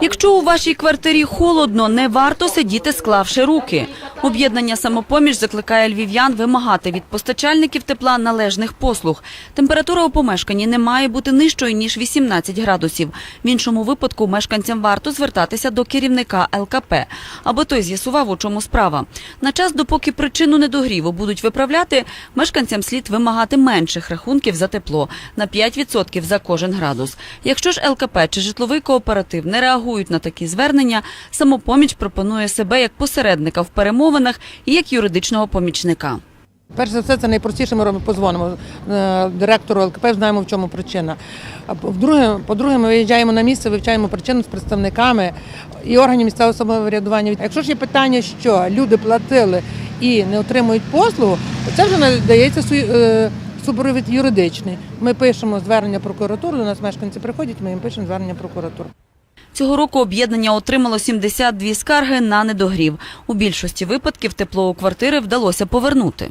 Якщо у вашій квартирі холодно, не варто сидіти склавши руки. Об'єднання «Самопоміч» закликає львів'ян вимагати від постачальників тепла належних послуг. Температура у помешканні не має бути нижчою, ніж 18 градусів. В іншому випадку мешканцям варто звертатися до керівника ЛКП, аби той з'ясував, у чому справа. На час, допоки причину недогріву будуть виправляти, мешканцям слід вимагати менших рахунків за тепло на 5% за кожен градус. Якщо ж ЛКП чи житловий кооператив не реагують на такі звернення, самопоміч пропонує себе як посередника в перемовинах і як юридичного помічника. Перш за все, це найпростіше. Ми позвонимо е, директору ЛКП, знаємо в чому причина. По-друге, ми виїжджаємо на місце, вивчаємо причину з представниками і органів місцевого самоврядування. Якщо ж є питання, що люди платили і не отримують послугу, то це вже надається е, супровід юридичний. Ми пишемо звернення прокуратури. До нас мешканці приходять, ми їм пишемо звернення прокуратури. Цього року об'єднання отримало 72 скарги на недогрів. У більшості випадків тепло у квартири вдалося повернути.